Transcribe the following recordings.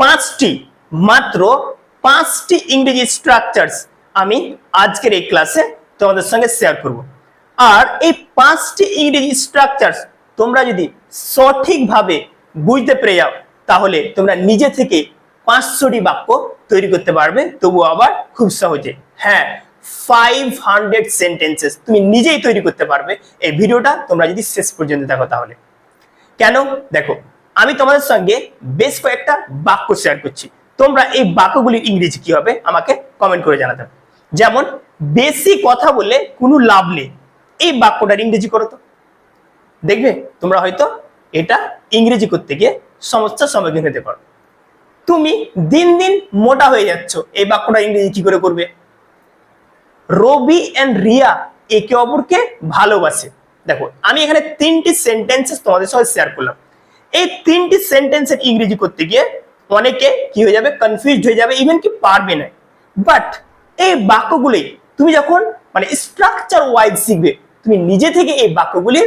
পাঁচটি, মাত্র পাঁচটি ইংরেজি স্ট্রাকচারস আমি আজকের এই ক্লাসে তোমাদের সঙ্গে শেয়ার করব। আর এই পাঁচটি ইংরেজি স্ট্রাকচারস তোমরা যদি সঠিকভাবে বুঝতে পেরে যাও, তাহলে তোমরা নিজে থেকে পাঁচশোটি বাক্য তৈরি করতে পারবে তবু আবার খুব সহজে। হ্যাঁ ফাইভ হান্ড্রেড সেন্টেন্সেস তুমি নিজেই তৈরি করতে পারবে। এই ভিডিওটা তোমরা যদি শেষ পর্যন্ত দেখো তাহলে। কেন? দেখো আমি তোমাদের সঙ্গে বেশ কয়েকটা বাক্য শেয়ার করছি। তোমরা এই বাক্যগুলির ইংরেজি কি হবে আমাকে কমেন্ট করে জানাতে। যেমন, বেশি কথা বলে কোনো লাভ নেই। এই বাক্যটার ইংরেজি করো তো। দেখবে, তোমরা হয়তো এটা ইংরেজি করতে গিয়ে সমস্যার সম্মুখীন হতে পারো। তুমি দিন দিন মোটা হয়ে যাচ্ছ। এই বাক্যটা ইংরেজি কি করে করবে? রবি এন্ড রিয়া একে অপরকে ভালোবাসে। দেখো, আমি এখানে তিনটি সেন্টেন্সেস তোমাদের সঙ্গে শেয়ার করলাম। এই তিনটি সেন্টেন্সের ইংরেজি করতে গিয়ে অনেকে কি হয়ে যাবে কনফিউজড হয়ে যাবে ইভেন কি পারবে না। বাট এই বাক্যগুলি তুমি যখন মানে স্ট্রাকচার ওয়াইজ শিখবে, তুমি নিজে থেকে এই বাক্যগুলি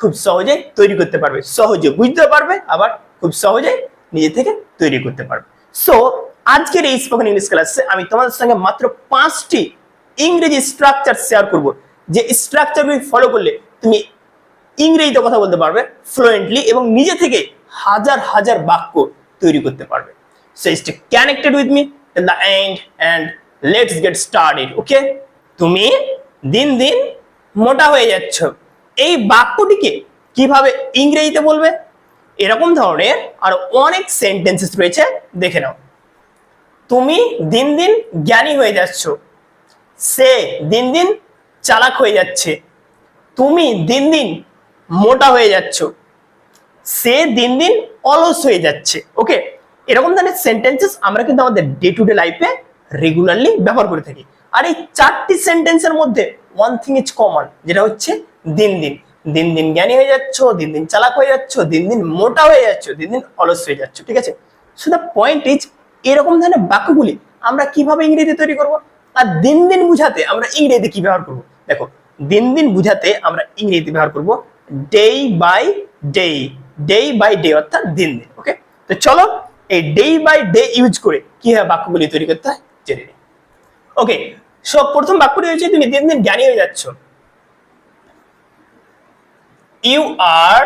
খুব সহজে তৈরি করতে পারবে। সহজে বুঝতে পারবে, আবার খুব সহজে নিজে থেকে তৈরি করতে পারবে। সো আজকের এই স্পোকেন ইংলিশ ক্লাসে আমি তোমাদের সঙ্গে মাত্র পাঁচটি ইংরেজি স্ট্রাকচার শেয়ার করব। যে স্ট্রাকচারগুলি ফলো করলে তুমি ইংরেজিতে কথা বলতে পারবে ফ্লুয়েন্টলি এবং নিজে থেকে হাজার হাজার বাক্য তৈরি করতে পারবে। So stay connected with me the end and let's get started okay তুমি দিন দিন মোটা হয়ে যাচ্ছ। এই বাক্যটিকে কীভাবে ইংরেজিতে বলবে? এরকম ধরনের আর অনেক সেন্টেন্সেস রয়েছে, দেখে নাও। তুমি দিন দিন জ্ঞানী হয়ে যাচ্ছ। সে দিন দিন চালাক হয়ে যাচ্ছে। তুমি দিন দিন মোটা হয়ে যাচ্ছ। সে দিন দিন অলস হয়ে যাচ্ছে। ওকে এরকম ধরনের সেন্টেন্সেস আমরা কিন্তু আমাদের ডে টু ডে লাইফে রেগুলারলি ব্যবহার করে থাকি। আর এই চারটি সেন্টেন্সের মধ্যে ওয়ান থিং ইজ কমন যেটা হচ্ছে দিন দিন। দিন দিন জ্ঞানী হয়ে যাচ্ছ, দিন দিন চালাক হয়ে যাচ্ছ, দিন দিন মোটা হয়ে যাচ্ছ, দিন দিন অলস হয়ে যাচ্ছ, ঠিক আছে? সো দ্য পয়েন্ট ইজ এরকম ধরনের বাক্যগুলি আমরা কীভাবে ইংরেজি তৈরি করব? আর দিন দিন বুঝাতে আমরা ইংরেজি কি ব্যবহার করব? দেখো, দিন দিন বুঝাতে আমরা ইংরেজি ব্যবহার করব day by day day by day অর্থাৎ দিন দিন ওকে তো চলো এই ডে বাই ডে ইউজ করে কীভাবে বাক্যগুলি তৈরি করতে হয় জেনে নিই। ওকে সব প্রথম বাক্যটি হচ্ছে তুমি দিন দিন জ্ঞানী হয়ে যাচ্ছ। ইউ আর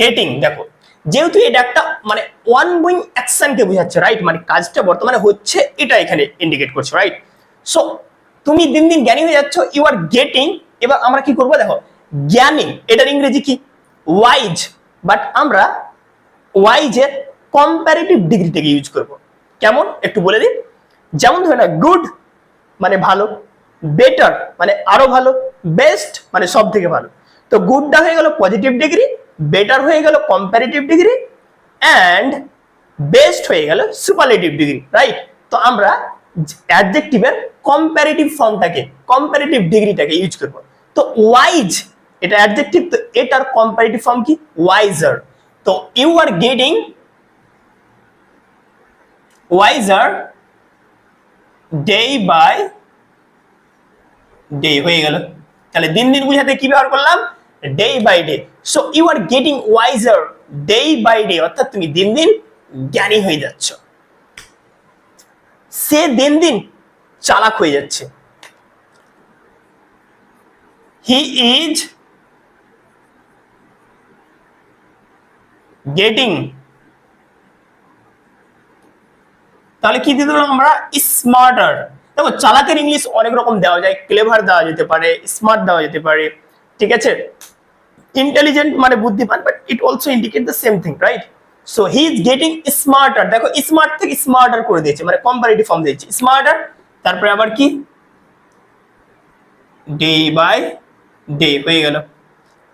গেটিং দেখো, যেহেতু এটা একটা মানে ওয়ান বুইং অ্যাকশনকে বোঝাচ্ছে রাইট মানে কাজটা বর্তমানে হচ্ছে, এটা এখানে ইন্ডিকেট করছে রাইট সো তুমি দিন দিন জ্ঞানী হয়ে যাচ্ছ ইউ আর গেটিং এবার আমরা কি করব দেখো, জ্ঞানী, এটার ইংরেজি কি? ওয়াইজ বাট আমরা ওয়াইজের কম্পারেটিভ ডিগ্রি থেকে ইউজ করব। কেমন? একটু বলে দিন যেমন ধরে না গুড মানে ভালো বেটার মানে আরও ভালো বেস্ট মানে সব থেকে ভালো। তো গুডটা হয়ে গেল পজিটিভ ডিগ্রি বেটার হয়ে গেল কম্পারেটিভ ডিগ্রি অ্যান্ড বেস্ট হয়ে গেল সুপারলেটিভ ডিগ্রি রাইট তো আমরা অ্যাডজেক্টিভের কম্পারেটিভ ফর্মটাকে কম্পারেটিভ ডিগ্রিটাকে ইউজ করব। তো ওয়াইজ এটা অ্যাডজেক্টিভ তো এটার কম্পারেটিভ ফর্ম কি? ওয়াইজার তো you are getting wiser day by day হয়ে গেল। তাহলে দিন দিন বুঝাতে কি ব্যবহার করলাম? Day by day so you are getting wiser day by day অর্থাৎ তুমি দিন দিন জ্ঞানী হয়ে যাচ্ছ। সে দিন দিন চালাক হয়ে যাচ্ছে। হি ইজ গেটিং তাহলে কি দিয়ে দিলাম আমরা? স্মার্টার দেখো, চালাকের ইংলিশ অনেক রকম দেওয়া যায়। ক্লেভার দেওয়া যেতে পারে স্মার্ট দেওয়া যেতে পারে। ঠিক আছে? ইন্টেলিজেন্ট মানে বুদ্ধিমান but it also indicate the same thing right so he is getting smarter দেখো স্মার্ট থেকে স্মার্টার করে দিয়েছে মানে কম্পারেটিভ ফর্ম দিয়েছে। স্মার্টার তারপরে আবার কি? ডে বাই ডে হয়ে গেল।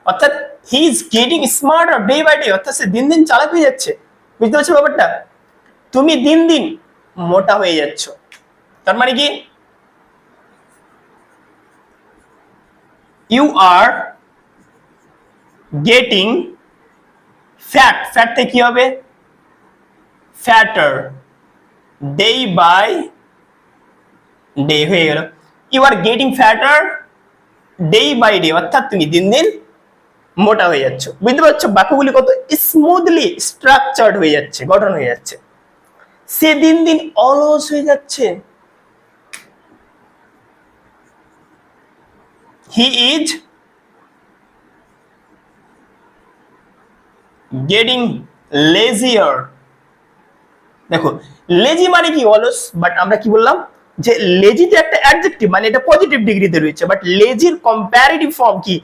অর্থাৎ he is getting smarter day by day অর্থাৎ সে দিন দিন চালাক হয়ে যাচ্ছে। বুঝতে পারছ ব্যাপারটা? তুমি দিন দিন মোটা হয়ে যাচ্ছ। তার মানে কি? ইউ আর গেটিং ফ্যাট থেকে কি হবে? ফ্যাটার ডে বাই ডে হয়ে গেল। You are getting fatter day by day অর্থাৎ তুমি দিন দিন মোটা হয়ে যাচ্ছ। বুঝতে পারছ? বাক্যগুলি কত স্মুথলি স্ট্রাকচার্ড হয়ে যাচ্ছে, গঠন হয়ে যাচ্ছে। সে দিন দিন অলস হয়ে যাচ্ছে। হি ইজ গেটিং লেজিয়ার দেখো লেজি মানে কি অলস? বাট আমরা কি বললাম? যে লেজিতে একটা অ্যাডজেক্টিভ মানে এটা পজিটিভ ডিগ্রিতে রয়েছে বাট লেজির কম্পারেটিভ ফর্ম কি?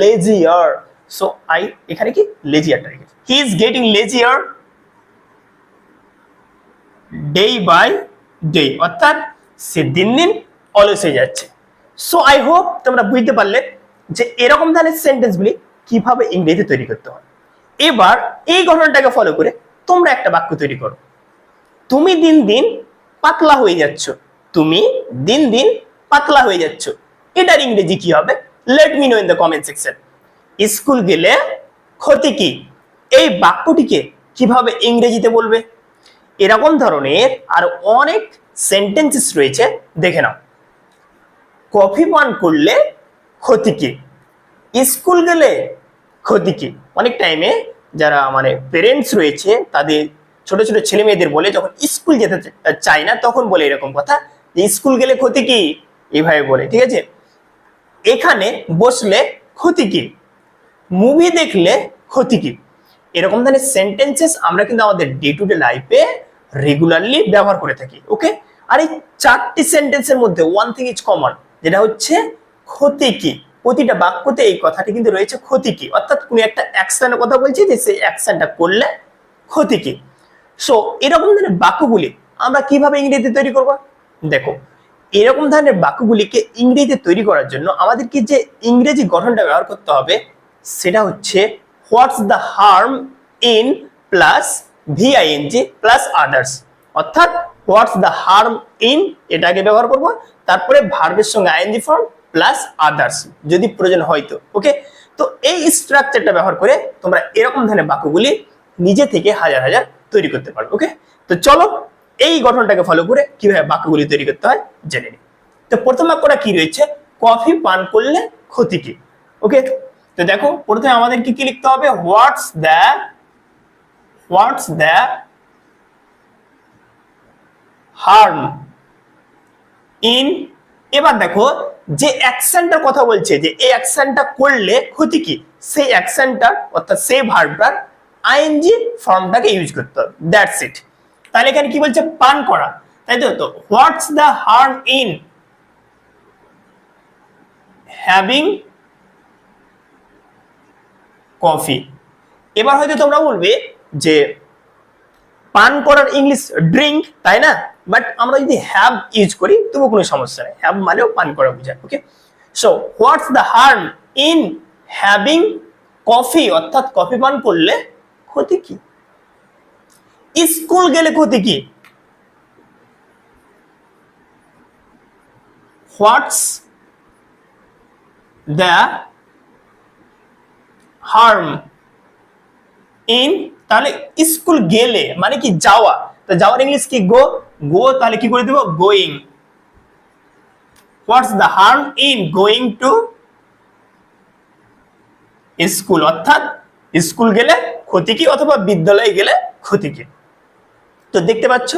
লেজিয়ার সো আই এখানে কি? লেজিয়ারটা রেখেছি। He is getting lazier day by day অর্থাৎ সে দিন দিন অলস হয়ে যাচ্ছে। সো আই হোপ তোমরা বুঝতে পারলে যে এরকম ধরনের সেন্টেন্সগুলি কীভাবে ইংরেজি তৈরি করতে হয়। এবার এই ঘটনাটাকে ফলো করে তোমরা একটা বাক্য তৈরি করো। তুমি দিন দিন পাতলা হয়ে যাচ্ছ। তুমি দিন দিন পাতলা হয়ে যাচ্ছ। এটার ইংরেজি কি হবে? Let me know in the comment section school গেলে ক্ষতি কি? এই বাক্যটিকে কীভাবে ইংরেজিতে বলবে? এরকম ধরনের আর অনেক সেন্টেন্সেস রয়েছে, দেখে নাও। কফি পান করলে ক্ষতি কি? স্কুল গেলে ক্ষতি কি অনেক টাইমে যারা মানে পেরেন্টস রয়েছে, তাদের ছোট ছোট ছেলে মেয়েদের বলে যখন স্কুল যেতে চায় না, তখন বলে এরকম কথা যে স্কুল গেলে ক্ষতি কি? এইভাবে বলে, ঠিক আছে? এখানে বসলে ক্ষতি কি? মুভি দেখলে ক্ষতি কি? এরকম ধরনের সেন্টেন্সেস আমরা কিন্তু আমাদের ডে টু ডে লাইফে রেগুলারলি ব্যবহার করে থাকি ওকে আর এই চারটি সেন্টেন্সের মধ্যে ওয়ান থিং ইজ কমন যেটা হচ্ছে ক্ষতি কি? প্রতিটা বাক্যতে এই কথাটি কিন্তু রয়েছে ক্ষতি কি? অর্থাৎ কোনো একটা অ্যাকশনের কথা বলছি যে সেই অ্যাকশনটা করলে ক্ষতি কি? সো এরকম ধরনের বাক্যগুলি আমরা কীভাবে ইংরেজিতে তৈরি করব? দেখো, এরকম ধরনের বাক্যগুলিকে ইংরেজিতে তৈরি করার জন্য আমাদেরকে যে ইংরেজি গঠনটা ব্যবহার করতে হবে সেটা হচ্ছে what's the harm in plus VING plus others অর্থাৎ হোয়াটস দ্য হার্ম ইন এটাকে ব্যবহার করব, তারপরে ভার্বের সঙ্গে আইএনজি ফর্ম প্লাস আদার্স যদি প্রয়োজন হয়তো ওকে তো এই স্ট্রাকচারটা ব্যবহার করে তোমরা এরকম ধরনের বাক্যগুলি নিজে থেকে হাজার হাজার তৈরি করতে পারবে ওকে তো চলো এই গঠনটাকে ফলো করে কীভাবে বাক্যগুলি তৈরি করতে হয় জেনে নিই। তো প্রথম বাক্যটা কি রয়েছে? কফি পান করলে ক্ষতি কি ওকে তো দেখো, প্রথমে আমাদের কি কি লিখতে হবে? What's the what's the harm in এবার দেখো, যে অ্যাকশনটার কথা বলছে, যে এই অ্যাকশনটা করলে ক্ষতি কি? সেই অ্যাকশনটার অর্থাৎ সেই ভার্বটার আইএনজি ফর্মটাকে ইউজ করতে হবে। দ্যাটস ইট তাহলে এখানে কি বলছে? পান করা। তাই তো? তো what's the harm in having coffee এবার হয়তো তোমরা বলবে যে, পান করার ইংলিশ ড্রিঙ্ক তাই না? বাট আমরা যদি হ্যাভ ইউজ করি তবু কোনো সমস্যা নেই। হ্যাভ মানেও পান করা বোঝায় okay so what's the harm in having coffee অর্থাৎ কফি পান করলে ক্ষতি কি? স্কুল গেলে ক্ষতি কি? হোয়াটস দ্য হার্ম ইন তাহলে স্কুল গেলে মানে কি যাওয়া? তো যাওয়ার ইংলিশ কি? গো গো তাহলে কি করে দেবো? Going what's the harm in going to school অর্থাৎ স্কুল গেলে ক্ষতি কি অথবা বিদ্যালয়ে গেলে ক্ষতি কি? তো দেখতে পাচ্ছ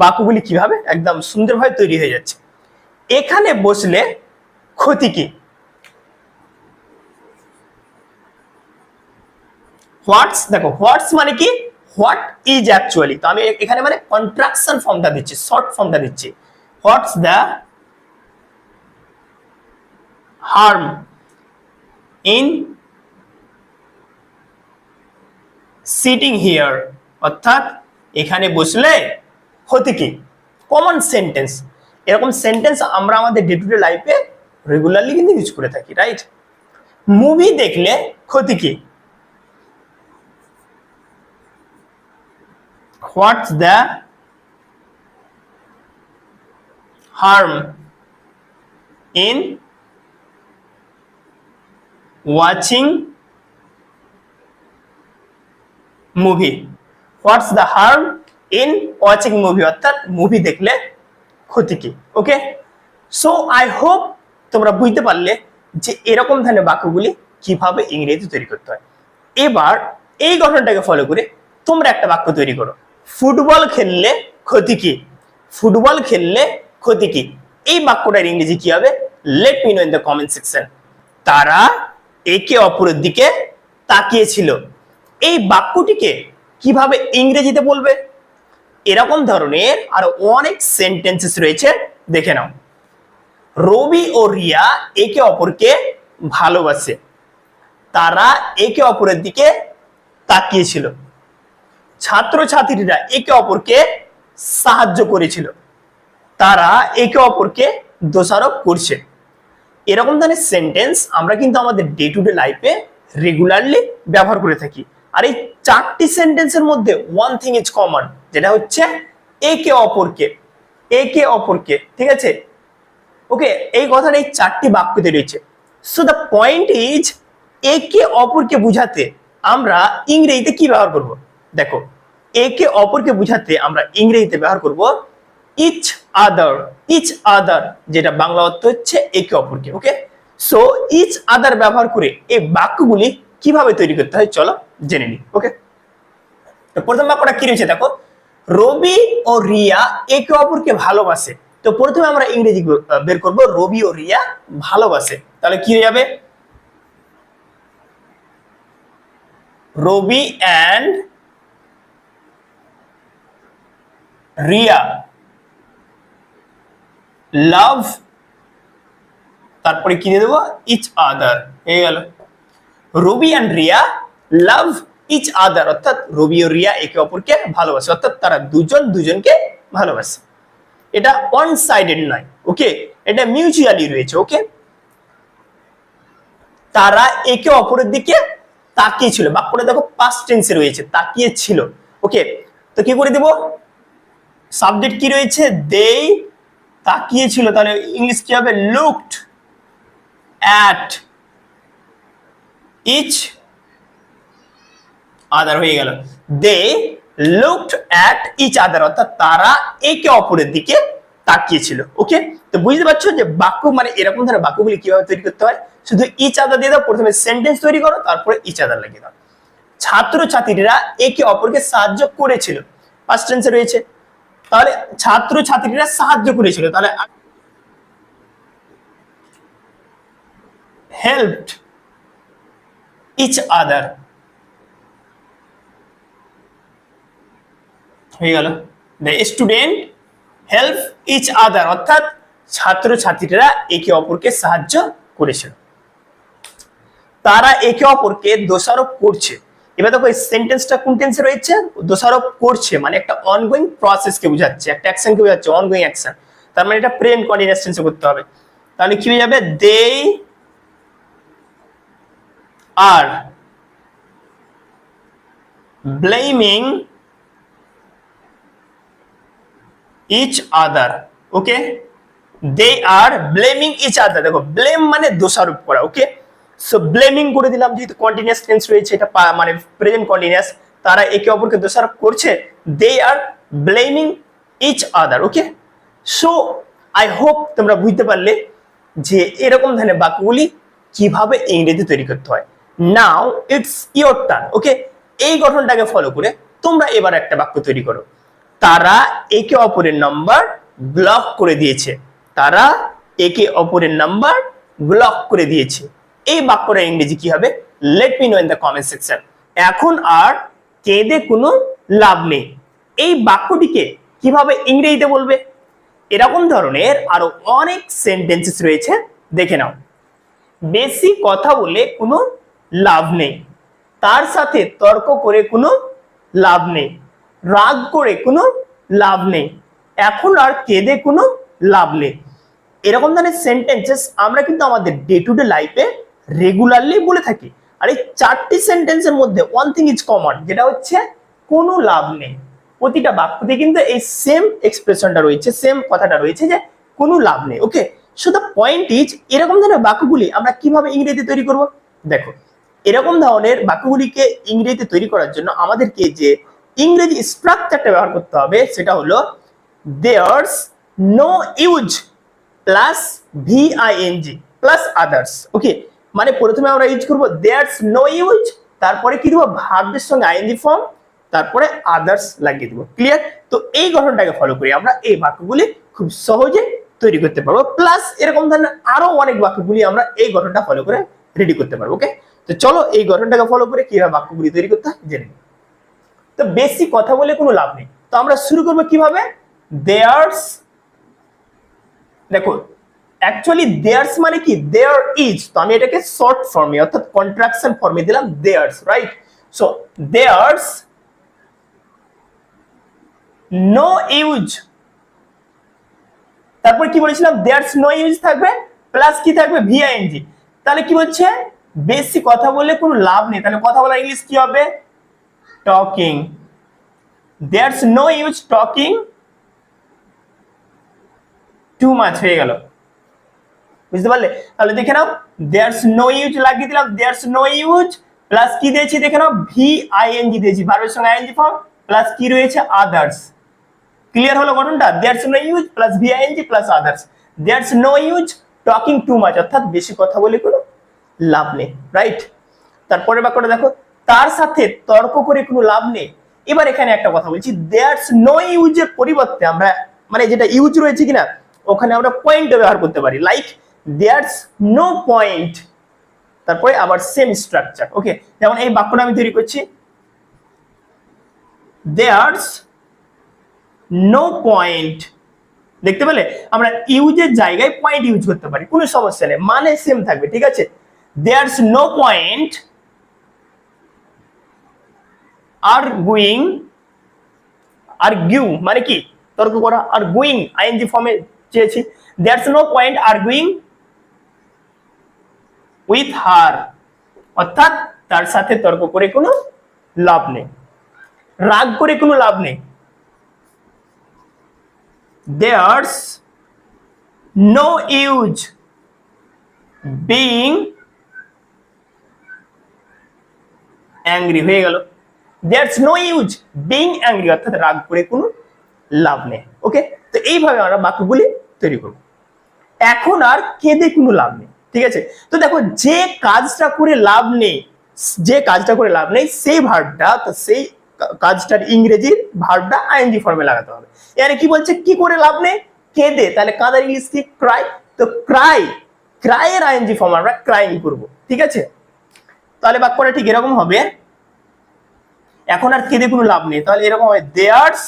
বাক্যগুলি কীভাবে একদম সুন্দরভাবে তৈরি হয়ে যাচ্ছে। এখানে বসলে ক্ষতি কি? হোয়াটস দেখো হোয়াটস মানে কি? What is actually? তো আমি এখানে মানে কন্ট্রাকশন ফর্মটা দিচ্ছি, শর্ট ফর্মটা দিচ্ছি। What's the harm in sitting here? অর্থাৎ এখানে বসলে ক্ষতি কি? Common sentence. এরকম সেন্টেন্স আমরা আমাদের ডে টু ডে লাইফে রেগুলারলি কিন্তু ইউজ করে থাকি রাইট মুভি দেখলে ক্ষতি কি? What's the harm in watching movie? What's the harm in watching movie? অর্থাৎ মুভি দেখলে ক্ষতি কি? ওকে সো আই হোপ তোমরা বুঝতে পারলে যে এরকম ধরনের বাক্যগুলি কীভাবে ইংরেজি তৈরি করতে হয়। এবার এই গঠনটাকে ফলো করে তোমরা একটা বাক্য তৈরি করো। ফুটবল খেললে ক্ষতি কি? ফুটবল খেললে ক্ষতি কি? এই বাক্যটার ইংরেজি কি হবে? Let me in the comment section তারা একে অপরের দিকে তাকিয়েছিল। এই বাক্যটিকে কীভাবে ইংরেজিতে বলবে? এরকম ধরনের আরও অনেক সেন্টেন্সেস রয়েছে, দেখে নাও। রবি ও রিয়া একে অপরকে ভালোবাসে। তারা একে অপরের দিকে তাকিয়েছিল। ছাত্রছাত্রীরা একে অপরকে সাহায্য করেছিল। তারা একে অপরকে দোষারোপ করছে। এরকম ধরনের সেন্টেন্স আমরা কিন্তু আমাদের ডে টু ডে লাইফে রেগুলারলি ব্যবহার করে থাকি। আর এই চারটি সেন্টেন্সের মধ্যে ওয়ান থিং ইজ কমন যেটা হচ্ছে একে অপরকে একে অপরকে, ঠিক আছে? ওকে এই কথাটা এই চারটি বাক্যতে রয়েছে। সো দ্য পয়েন্ট ইজ একে অপরকে বুঝাতে আমরা ইংরেজিতে কি ব্যবহার করব? দেখো, একে অপরকে বুঝাতে আমরা ইংরেজিতে ব্যবহার করব ইচ আদার ইচ আদার যেটা বাংলা অর্থ হচ্ছে একে অপরকে ওকে সো ইচ আদার ব্যবহার করে এই বাক্যগুলি কীভাবে তৈরি করতে হয় চলো জেনে নিই ওকে তো প্রথম বাক্যটা কি রয়েছে দেখো, রবি ও রিয়া একে অপরকে ভালোবাসে। তো প্রথমে আমরা ইংরেজি বের করব, রবি ও রিয়া ভালোবাসে। তাহলে কি হয়ে যাবে? রবি অ্যান্ড রিয়া। লাভ, তারপরে কি দিয়ে দেবো ইচ আদার হয়ে গেল Ravi and Riya, love each other অর্থাৎ রবি ও রিয়া একে অপরকে ভালোবাসে। অর্থাৎ তারা দুজন দুজনকে ভালোবাসে। এটা ওয়ান সাইডেড নয় ওকে এটা মিউচুয়ালি রয়েছে ওকে তারা একে অপরের দিকে তাকিয়ে ছিল। বাক্যটা দেখো পাস্ট টেন্সে রয়েছে, তাকিয়ে ছিল ওকে তো কি করে দেব? সাবজেক্ট কি রয়েছে? দে তাকিয়ে ছিল তাহলে ইংলিশ কি হবে? লুকড অ্যাট ইচ আদার হয়ে গেল। They looked at each other অর্থাৎ তারা একে অপরের দিকে তাকিয়েছিল। ওকে তো বুঝতে পারছ যে বাক্য মানে এরকম ধরনের বাক্যগুলি কীভাবে তৈরি করতে হয়? শুধু ইচ আদার দিয়ে দাও, প্রথমে সেন্টেন্স তৈরি করো, তারপরে ইচ আদার লাগিয়ে দাও। ছাত্র ছাত্রীরা একে অপরকে সাহায্য করেছিল। ফার্স্ট টেন্সে রয়েছে তাহলে ছাত্র ছাত্রীরা সাহায্য করেছিল। তাহলে হেল্পড ইচ আদার হয়ে গেল। The student help each other অর্থাৎ ছাত্র ছাত্রীরা একে অপরকে সাহায্য করেছিল। তারা একে অপরকে দোষারোপ করছে। এবার দেখো, এই সেন্টেন্সটা কোন টেন্সে রয়েছে? দোষারোপ করছে মানে একটা অনগোয়িং প্রসেসকে বোঝাচ্ছে, একটা অ্যাকশনকে বোঝাচ্ছে অনগোয়িং অ্যাকশন তার মানে এটা প্রেম কন্টিনিউয়াস টেন্সে করতে হবে। তাহলে কি হয়ে যাবে? They are blaming each other okay they are blaming each other দেখো ব্লেম মানে দোষারোপ করা ওকে সো ব্লেমিং করে দিলাম যেহেতু কন্টিনিউয়াস টেন্স রয়েছে, এটা মানে প্রেজেন্ট কন্টিনিউয়াস তারা একে অপরকে দোষারোপ করছে they are blaming each other okay so I hope তোমরা বুঝতে পারলে যে এরকম ধরনের বাক্যগুলি কীভাবে ইংরেজি তৈরি করতে হয়। Now it's your turn okay এই গঠনটাকে ফলো করে তোমরা এবার একটা বাক্য তৈরি করো। তারা একে অপরের নাম্বার ব্লক করে দিয়েছে। তারা একে অপরের নাম্বার ব্লক করে দিয়েছে। এই বাক্যটা ইংরেজি কি হবে? Let me know in the comment section এখন আর কেঁদে কোনো লাভ নেই। এই বাক্যটিকে কীভাবে ইংরেজিতে বলবে? এরকম ধরনের আরও অনেক সেন্টেন্সেস রয়েছে, দেখে নাও। বেশি কথা বলে কোনো লাভ নেই। তার সাথে তর্ক করে কোনো লাভ নেই। রাগ করে কোনো লাভ নেই। এখন আর কেঁদে কোনো লাভ নেই। এরকম ধরনের সেন্টেন্সেস আমরা কিন্তু আমাদের ডে টু ডে লাইফে রেগুলারলি বলে থাকি। আর এই চারটি সেন্টেন্সের মধ্যে ওয়ান থিং ইজ কমন যেটা হচ্ছে কোনো লাভ নেই। প্রতিটা বাক্যতে কিন্তু এই সেম এক্সপ্রেশনটা রয়েছে সেম কথাটা রয়েছে যে কোনো লাভ নেই okay so the point is এরকম ধরনের বাক্যগুলি আমরা কীভাবে ইংরেজিতে তৈরি করব? দেখো, এরকম ধরনের বাক্যগুলিকে ইংরেজিতে তৈরি করার জন্য আমাদেরকে যে ইংরেজি স্ট্রাকচারটা ব্যবহার করতে হবে, সেটা হলো there's no use plus VING plus others okay মানে প্রথমে আমরা ইউজ করব দেয়ার্স নো ইউজ তারপরে কি দেবো? ভার্বের সঙ্গে আইএনজি ফর্ম তারপরে আদার্স লাগিয়ে দেবো। ক্লিয়ার তো এই গঠনটাকে ফলো করি আমরা এই বাক্যগুলি খুব সহজে তৈরি করতে পারব। প্লাস এরকম ধরনের আরও অনেক বাক্যগুলি আমরা এই গঠনটা ফলো করে রেডি করতে পারব ওকে তো চলো এই গঠনটাকে ফলো করে কীভাবে বাক্যগুলি তৈরি করতে হয় জেনে তো বেশি কথা বলে কোনো লাভ নেই। তো আমরা শুরু করব কীভাবে? দেয়ার্স দেখো অ্যাকচুয়ালি দেয়ার্স মানে কি? দেয়ার ইজ তো আমি এটাকে শর্ট ফর্মে অর্থাৎ কন্ট্রাকশন ফর্মে দিলাম there's right so there's no use তারপর কি বলেছিলাম? দেয়ার্স নো ইউজ থাকবে প্লাস কি থাকবে? ভিআইএনজি তাহলে কি বলছে? বেশি কথা বললে কোনো লাভ নেই। তাহলে কথা বলার ইংলিশ কি হবে? Talking there's no use talking to much হয়ে গেল। বুঝতে পারলে? তাহলে দেখে নাও দেয়ার্স নো ইউজ লাগিয়ে দিলাম দেয়ার্স নো ইউজ প্লাস কি দিয়েছি দেখে নাও ভি আই এন জি দিয়েছি ভার্বের সঙ্গে আইএনজি ফর্ম প্লাস কি রয়েছে? আদার্স ক্লিয়ার হলো গঠনটা? There's no use plus V I N G plus others there's no use talking too much অর্থাৎ বেশি কথা বলে কোনো লাভ নেই রাইট তারপরে বাক্যটা দেখো, তার সাথে তর্ক করে কোনো লাভ নেই। এবার এখানে একটা কথা বলছি দেয়ার্স নো ইউজের পরিবর্তে আমরা মানে যেটা ইউজ রয়েছে কিনা, ওখানে আমরা পয়েন্ট ব্যবহার করতে পারি। লাইক দেয়ার্স নো পয়েন্ট তারপরে আবার সেম স্ট্রাকচার ওকে যেমন এই বাক্যটা আমি তৈরি করছি। দেয়ার্স নো পয়েন্ট দেখতে পেলে? আমরা ইউজের জায়গায় পয়েন্ট ইউজ করতে পারি, কোনো সমস্যা নেই মানে সেম থাকবে, ঠিক আছে? There's no point arguing argue মানে কি? তর্ক করা আর গুইং আইএনজি ফর্মে চেয়েছি। There's no point are going with her অর্থাৎ তার সাথে তর্ক করে কোনো লাভ নেই। রাগ করে কোনো লাভ নেই। There's no use being angry হয়ে গেল। There's no use being angry অর্থাৎ রাগ করে কোনো লাভ নেই। ওকে তো এইভাবে আমরা বাক্যগুলি তৈরি করব। এখন আর কেঁদে কোনো লাভ নেই। ঠিক আছে? তো দেখো, যে কাজটা করে লাভ নেই, যে কাজটা করে লাভ নেই, সেই ভার্বটা সেই কাজটার ইংরেজির ভার্বটা আইএনজি ফর্মে লাগাতে হবে। এখানে কি বলছে? কি করে লাভ নেই? কেঁদে। তাহলে কাঁদার ইংলিশ কি? ক্রাই। তো ক্রাই, ক্রাইয়ের আইএনজি ফর্ম আমরা ক্রাইং করব, ঠিক আছে? তাহলে বাক্যটা ঠিক এরকম হবে। এখন আর কেঁদে কোনো লাভ নেই। তাহলে এরকম হবে there's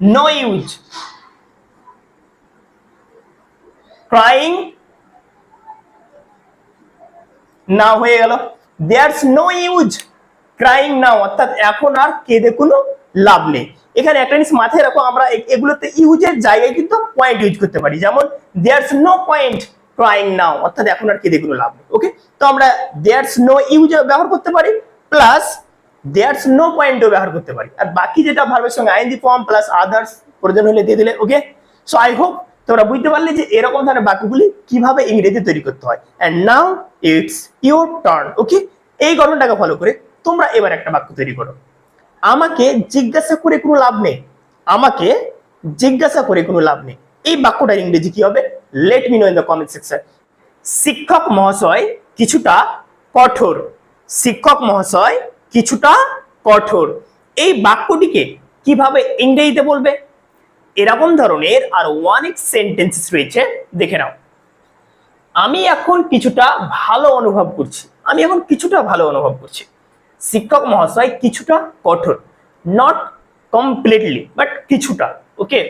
no use crying now হয়ে গেল। There's no use crying now অর্থাৎ এখন আর কেঁদে কোনো লাভ নেই। এখানে একটা জিনিস মাথায় রাখো, আমরা এগুলোতে ইউজের জায়গায় কিন্তু পয়েন্ট ইউজ করতে পারি। যেমন there's no point crying now অর্থাৎ এখন আর কেঁদে কোনো লাভ নেই। ওকে তো আমরা দেয়ার্স নো ইউজ ব্যবহার করতে পারি প্লাস দেয়ার্স নো পয়েন্টও ব্যবহার করতে পারি। আর বাকি যেটা ভার্বের সঙ্গে আইএনজি ফর্ম প্লাস আদার্স প্রয়োজন হলে দিয়ে দিলে ওকে সো আই হোপ তোমরা বুঝতে পারলে যে এরকম ধরনের বাক্যগুলি কীভাবে ইংরেজি তৈরি করতে হয়। And now it's your turn okay এই গঠনটাকে ফলো করে তোমরা এবার একটা বাক্য তৈরি করো। আমাকে জিজ্ঞাসা করে কোনো লাভ নেই। আমাকে জিজ্ঞাসা করে কোনো লাভ নেই। এই বাক্যটার ইংরেজি কি হবে? Let me know in the comment section শিক্ষক মহাশয় কিছুটা কঠোর। শিক্ষক মহাশয় কিছুটা কঠোর। এই বাক্যটিকে কীভাবে ইংরেজিতে বলবে? এরকম ধরনের আর অনেক সেন্টেন্সেস রয়েছে, দেখে নাও। আমি এখন কিছুটা ভালো অনুভব করছি। আমি এখন কিছুটা ভালো অনুভব করছি। শিক্ষক মহাশয় কিছুটা কঠোর নট কমপ্লিটলি বাট কিছুটা ওকে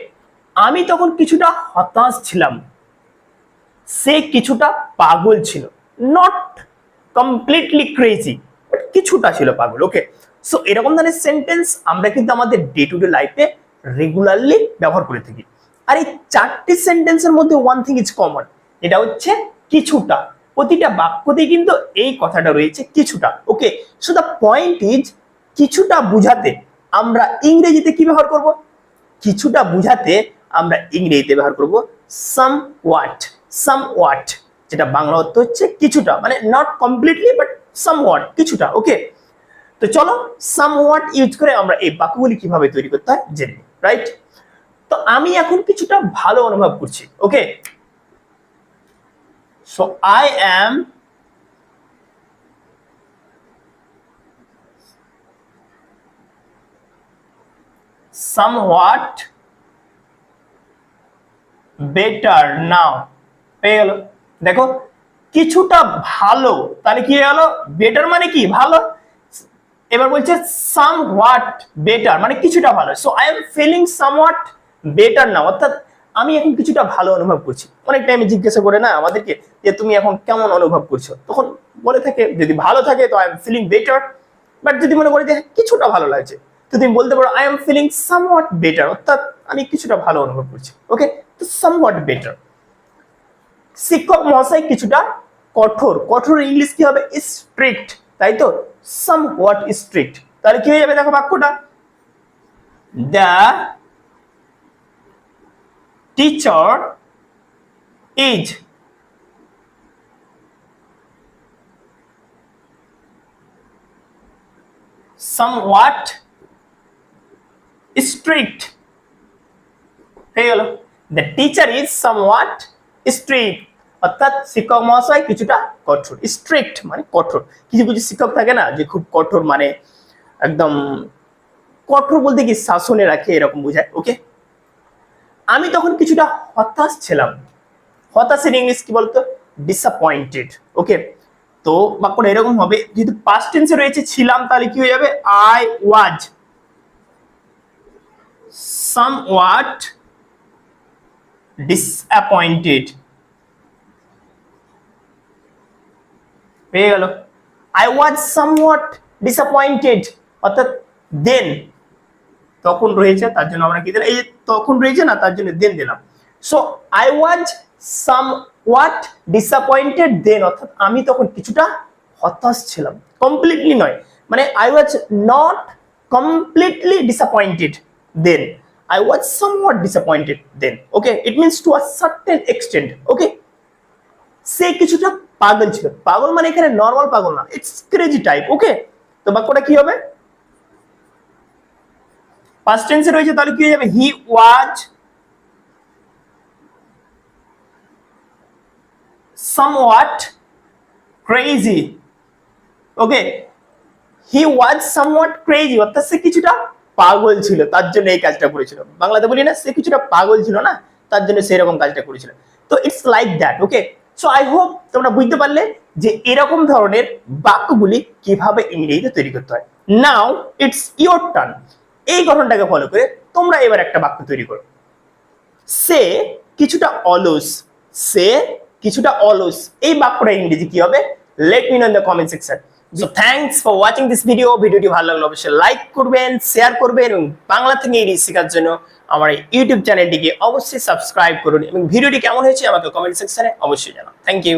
আমি তখন কিছুটা হতাশ ছিলাম। সে কিছুটা পাগল ছিল। নট কমপ্লিটলি ক্রেজি বাট কিছুটা ছিল পাগল ওকে সো এরকম ধরনের সেন্টেন্স আমরা কিন্তু আমাদের ডে টু ডে লাইফে রেগুলারলি ব্যবহার করে থাকি। আর এই চারটি সেন্টেন্সের মধ্যে ওয়ান থিং ইজ কমন এটা হচ্ছে কিছুটা। প্রতিটা বাক্যতেই কিন্তু এই কথাটা রয়েছে, কিছুটা। Okay so the point is কিছুটা বুঝাতে আমরা ইংরেজিতে কি ব্যবহার করব? কিছুটা বুঝাতে আমরা ইংরেজিতে ব্যবহার করব সাম ওয়াট সাম ওয়াট যেটা বাংলা অর্থ হচ্ছে কিছুটা মানে not completely but somewhat কিছুটা। ওকে তো চলো সাম ওয়াট ইউজ করে আমরা এই বাক্যগুলি কীভাবে তৈরি করতে হয়, জেনে রাইট তো আমি এখন কিছুটা ভালো অনুভব করছি okay so I am somewhat better now পেয়ে গেল। দেখো, কিছুটা ভালো, তাহলে কি হয়ে গেল? বেটার মানে কি? ভালো? এবার বলছে সাম হোয়াট বেটার মানে কিছুটা ভালো। So I am feeling somewhat better now অর্থাৎ আমি এখন কিছুটা ভালো অনুভব করছি। অনেক টাইমে জিজ্ঞাসা করে না আমাদেরকে যে তুমি এখন কেমন অনুভব করছ? তখন বলে থাকে, যদি ভালো থাকে তো I am feeling better but যদি মনে করে যে কিছুটা ভালো লাগছে, তো তুমি বলতে পারো I am feeling somewhat better অর্থাৎ আমি কিছুটা ভালো অনুভব করছি। ওকে তো সাম সামওয়াট বেটার শিক্ষক মহাশয় কিছুটা কঠোর। কঠোর ইংলিশ কি হবে? স্ট্রিক্ট তাই তো? সাম হোয়াট স্ট্রিক্ট তাহলে কি হয়ে যাবে দেখো বাক্যটা? The teacher is somewhat strict. হয়ে গেল। The teacher is somewhat strict অর্থাৎ শিক্ষক মহাশয় কিছুটা কঠোর স্ট্রিক্ট মানে কঠোর। কিছু কিছু শিক্ষক থাকে না যে খুব কঠোর মানে একদম কঠোর বলতে কি শাসনে রাখে, এরকম বোঝায় ওকে আমি তখন কিছুটা হতাশ ছিলাম। হতাশের ইংলিশ কি বলতো? ডিসঅ্যাপয়েন্টেড ওকে তো বাক্যটা এরকম হবে, যেহেতু পাস্ট টেন্সে রয়েছে, ছিলাম, তাহলে কি হয়ে যাবে? I was somewhat disappointed. পেয়ে গেল। আই ওয়াজ সামওয়াট ডিসঅ্যাপয়েন্টেড অর্থাৎ দেন তখন রয়েছে, তার জন্য আমরা কি দিলাম? এই যে তখন রয়েছে না, তার জন্য দেন দিলাম। So I was somewhat disappointed then অর্থাৎ আমি তখন কিছুটা হতাশ ছিলাম। কমপ্লিটলি নয়। মানে I was not completely disappointed then I was somewhat disappointed then okay it means to a certain extent okay সে কিছুটা পাগল ছিল। পাগল মানে এখানে নর্মাল পাগল না। ইটস ক্রেজি টাইপ ওকে তো বাক্যটা কি হবে? পাস্ট টেন্সে রয়েছে, তাহলে কি হয়ে যাবে? He was somewhat crazy okay he was somewhat crazy, অর্থাৎ সে কিছুটা পাগল ছিল, তার জন্য এই কাজটা করেছিল। বাংলাতে বলি না, সে কিছুটা পাগল ছিল না, তার জন্য সেরকম কাজটা করেছিল। তো it's like that okay so I hope তোমরা বুঝতে পারলে যে এরকম ধরনের বাক্যগুলি কীভাবে ইংরেজিতে তৈরি করতে হয়। নাও ইটস ইয়োর টার্ন এই গঠনটাকে ফলো করে তোমরা এবার একটা বাক্য তৈরি করো। সে কিছুটা অলস। সে কিছুটা অলস। এই বাক্যটা ইংরেজি কি হবে? Let me know in the comment section so thanks for watching this video ভিডিওটি ভালো লাগলে অবশ্যই লাইক করবেন শেয়ার করবেন এবং বাংলা থেকে ইংরেজি শেখার জন্য আমার এই ইউটিউব চ্যানেলটিকে অবশ্যই সাবস্ক্রাইব করুন এবং ভিডিওটি কেমন হয়েছে আমাকে কমেন্ট সেকশনে অবশ্যই জানান। Thank you